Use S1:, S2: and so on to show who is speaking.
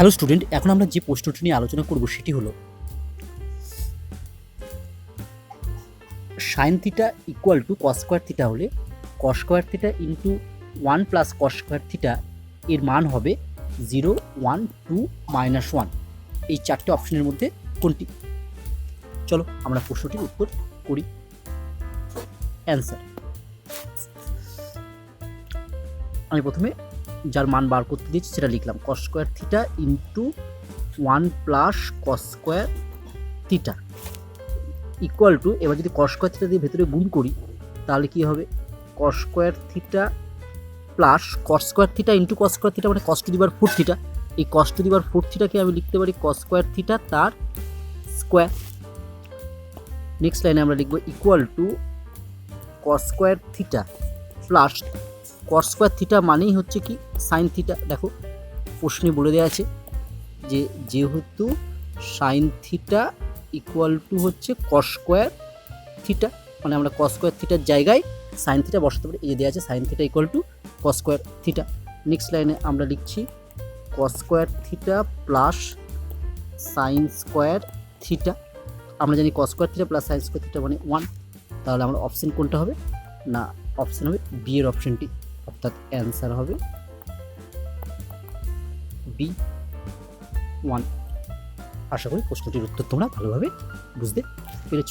S1: Hello student এখন আমরা যে প্রশ্নটি নিয়ে আলোচনা করব সেটি হলো sine theta equal to cos square theta হলে cos square theta into one plus cos square theta এর মান হবে zero one two minus one এই চারটে অপশনের মধ্যে কোনটি? চলো আমরা প্রশ্নটির উত্তর করি। অ্যান্সার আমি প্রথমে যার মান বার করতে দিয়েছি, সেটা লিখলাম। Cos square theta into one plus cos square theta equal to এবার যদি কস স্কোয়ার থিটা দিয়ে ভেতরে গুণ করি, তাহলে কি হবে? Cos square theta plus cos square theta into cos square theta মানে cos to the power four theta এই cos to the power four থিটাকে আমি লিখতে পারি কস স্কোয়ার থিটা তার স্কোয়ার নেক্সট লাইনে আমরা লিখব equal to cos square theta plus cos square theta মানেই হচ্ছে কি সাইন থিটা দেখো, প্রশ্নে বলে দেওয়া আছে যে যেহেতু সাইন থিটা ইকুয়াল টু হচ্ছে কস স্কোয়ার থিটা মানে আমরা কস স্কোয়ার থিটার জায়গায় সাইন থিটা বসাতে পারি। এই দেওয়া আছে sine theta equal to cos square theta next লাইনে আমরা লিখছি cos square theta plus sine square theta আমরা জানি cos square theta plus sine square theta মানে ওয়ান তাহলে আমরা অপশন কোনটা হবে? না অপশন হবে বি এর অপশনটি অর্থাৎ অ্যান্সার হবে বি ওয়ান। আশা করি প্রশ্নটির উত্তর তোমরা ভালোভাবে বুঝতে পেরেছ।